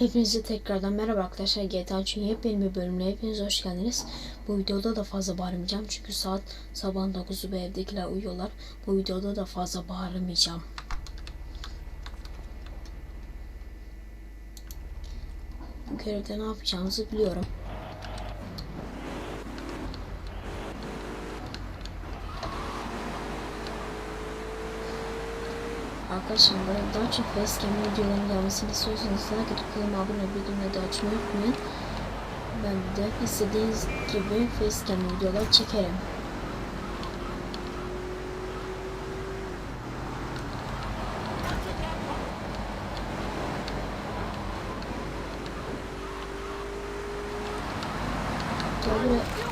Hepinize tekrardan merhaba arkadaşlar. GTA 3'ün yepyeni bir bölümüne hepiniz hoş geldiniz. Bu videoda da fazla bağırmayacağım çünkü saat sabahın 9'u ve evdekiler uyuyorlar. Bu videoda da fazla bağırmayacağım. Bu görevde ne yapacağımızı biliyorum. Arkadaşlar daha çok facecam videoların gelmesini istiyorsanız like atıp kanalıma abone olup bildirimleri de açmayı unutmayın. Ben de istediğiniz gibi facecam videolar çekerim. Gel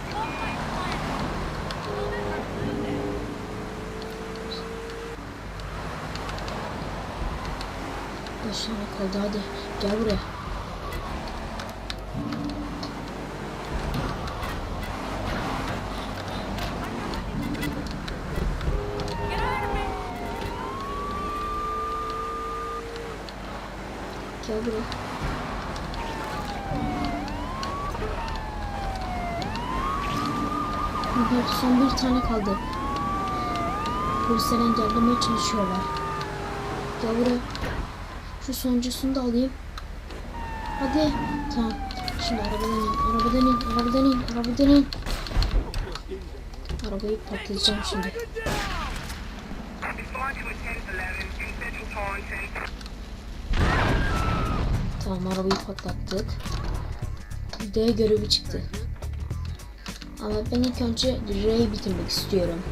tane kaldı hadi. Gel buraya. Gel buraya. Bir, son bir tane kaldı. Polisler engellemeye çalışıyorlar. Gel buraya. Şu sonuncusunu da alayım. Hadi. Tamam. Şimdi arabadan in, arabadan in, arabadan in, arabadan in. Arabayı patlatacağım şimdi. Tamam arabayı patlattık. D görevi çıktı. Ama ben ilk önce R'yi bitirmek istiyorum.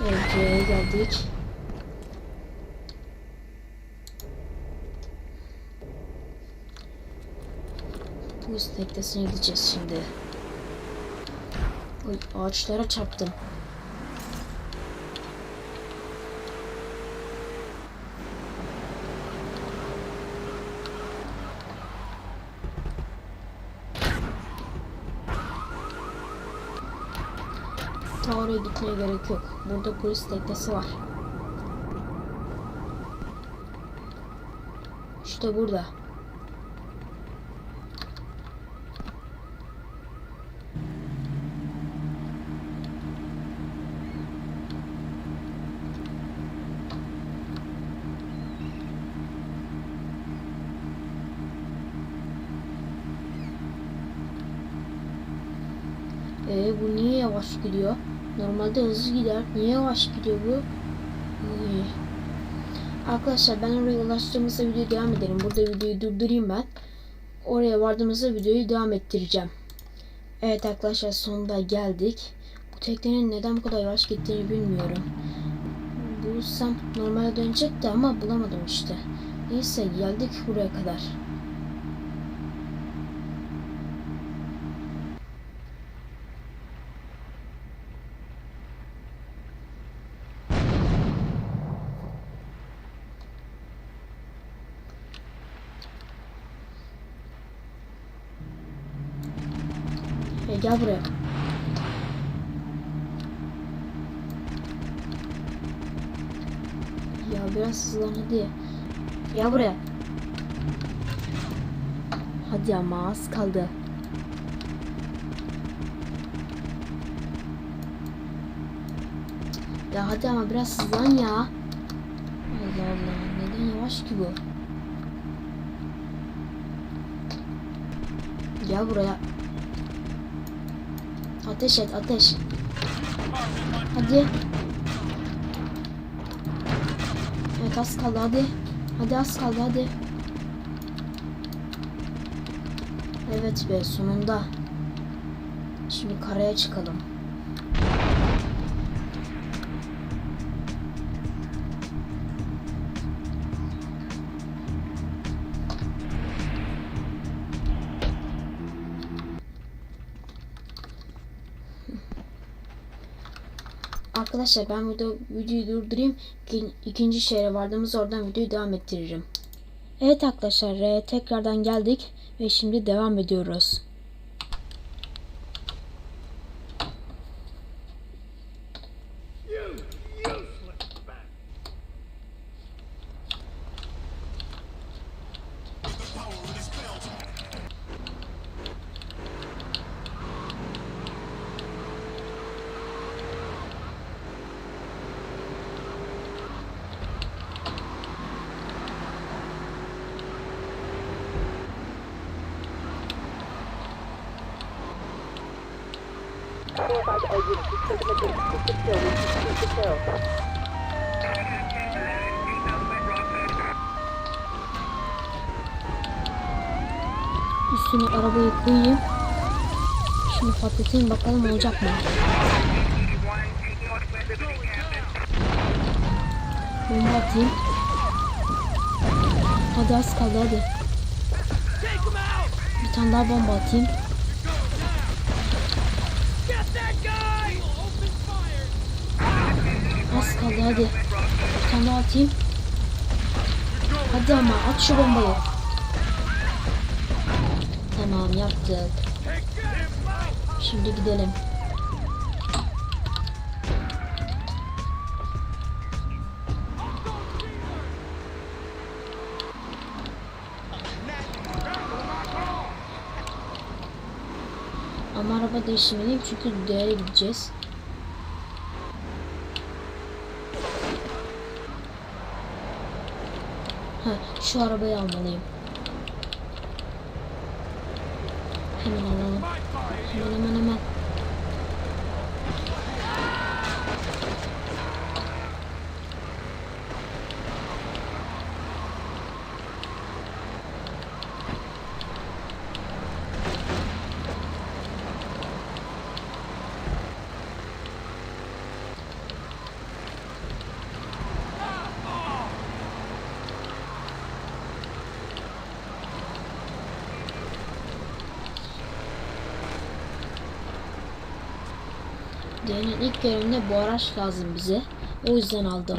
Evet geldik. Polis teknesine gideceğiz şimdi. Oy, ağaçlara çarptım. Ta oraya gitmeye gerek yok. Burada polis teknesi var. İşte burada. Ee, bu niye yavaş gidiyor? Normalde hızlı gider. Niye yavaş gidiyor bu? Uy. Arkadaşlar ben oraya ulaştığımızda videoyu devam edelim. Burada videoyu durdurayım ben. Oraya vardığımızda videoyu devam ettireceğim. Evet arkadaşlar sonunda geldik. Bu teknenin neden bu kadar yavaş gittiğini bilmiyorum. Bulsam normale dönecekti ama bulamadım işte. Neyse geldik buraya kadar. Gel buraya. Ya biraz hızlan hadi. Gel buraya. Hadi ama az kaldı. Ya hadi ama biraz hızlan ya. Allah Allah. Neden yavaş ki bu? Gel buraya. Ateş et ateş. Hadi. Evet az kaldı hadi. Hadi az kaldı hadi. Evet be sonunda. Şimdi karaya çıkalım. Arkadaşlar ben burada videoyu durdurayım. İkin- İkinci şehre vardığımız oradan videoyu devam ettiririm. Evet arkadaşlar e, tekrardan geldik ve şimdi devam ediyoruz. Üstüne arabayı koyayım. Şimdi patlatayım bakalım olacak mı? Bomba atayım. Hadi az kaldı hadi. Bir tane daha bomba atayım. Kaldı hadi. Bir tane daha atayım. Hadi ama at şu bombayı. Tamam yaptık. Şimdi gidelim. Ama araba değiştirmeliyim çünkü değere gideceğiz. Şu arabayı almalıyım. Diğerinin ilk görevinde bu araç lazım bize. O yüzden aldım.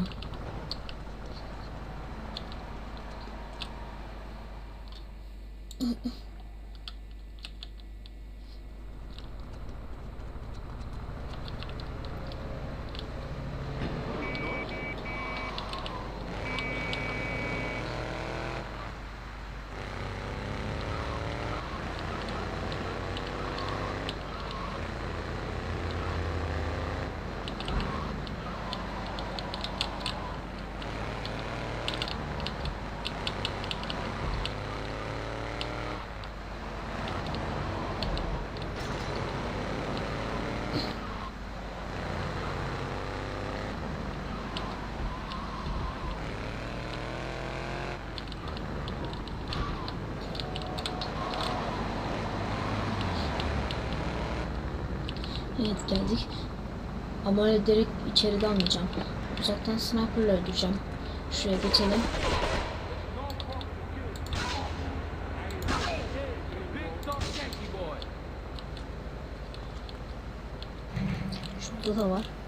Evet geldik. Ama öyle direkt içeride almayacağım. Uzaktan sniperle öldüreceğim. Şuraya geçelim. Şurada da var.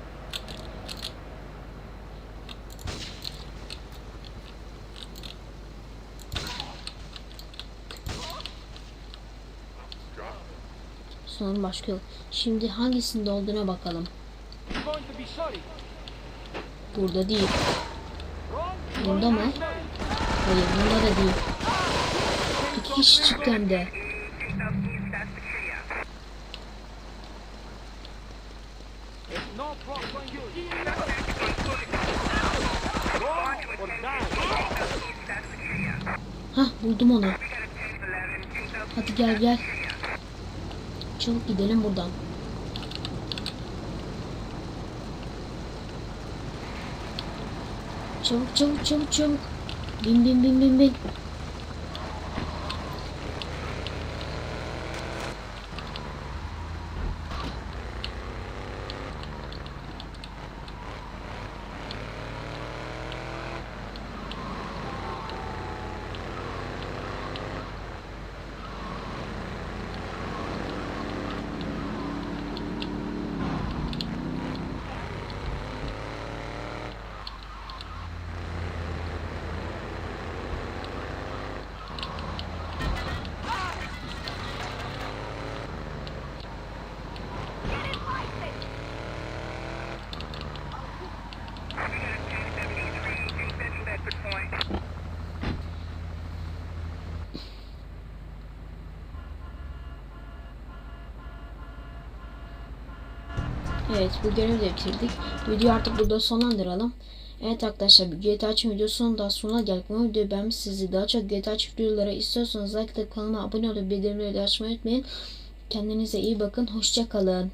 Sanırım başka yok. Şimdi hangisinde olduğuna bakalım. Burada değil. Bunda mı? Hayır bunda da değil. İki kişi çıktı hem de. Hah buldum onu. Hadi gel gel. Çabuk gidelim buradan. Çabuk çabuk çabuk çabuk. Bin bin bin bin bin. Evet bu görevi bitirdik. Videoyu artık burada sonlandıralım. Evet arkadaşlar GTA Çift videosunun daha sonuna geldik. Bu videoyu beğenmişsiniz. Daha çok GTA Çift videoları istiyorsanız like atıp kanalıma abone olup bildirimleri açmayı unutmayın. Kendinize iyi bakın. Hoşça kalın.